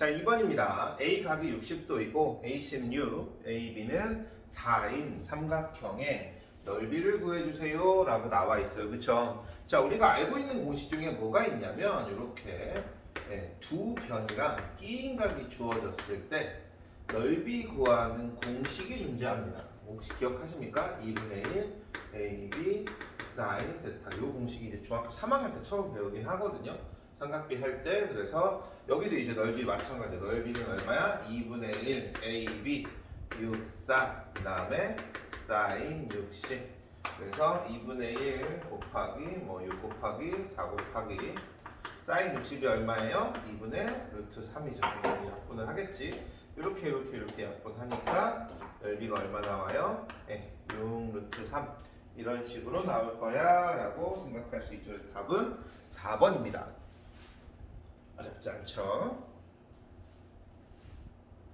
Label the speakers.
Speaker 1: 자, 2번입니다. A 각이 60도이고 A10 6, AB는 4인 삼각형의 넓이를 구해주세요 라고 나와 있어요. 그쵸? 자, 우리가 알고 있는 공식 중에 뭐가 있냐면 이렇게 네, 두 변이랑 끼인 각이 주어졌을 때 넓이 구하는 공식이 존재합니다. 혹시 기억하십니까? 2분의 1 AB 사인 세타 이 공식이 이제 중학교 3학년 때 처음 배우긴 하거든요. 삼각비 할 때 그래서 여기도 이제 넓이 마찬가지 넓이는 얼마야? 2분의 1 AB 64 그 다음에 사인 60 그래서 2분의 1 곱하기 뭐 6 곱하기 4 곱하기 사인 60이 얼마예요? 2분의 루트 3이죠. 당연히 약분을 하겠지. 이렇게 이렇게 이렇게 약분하니까 넓이가 얼마 나와요? 네, 6 루트 3 이런 식으로 나올 거야 라고 생각할 수 있죠. 그래서 답은 4번입니다. 어렵지 않죠?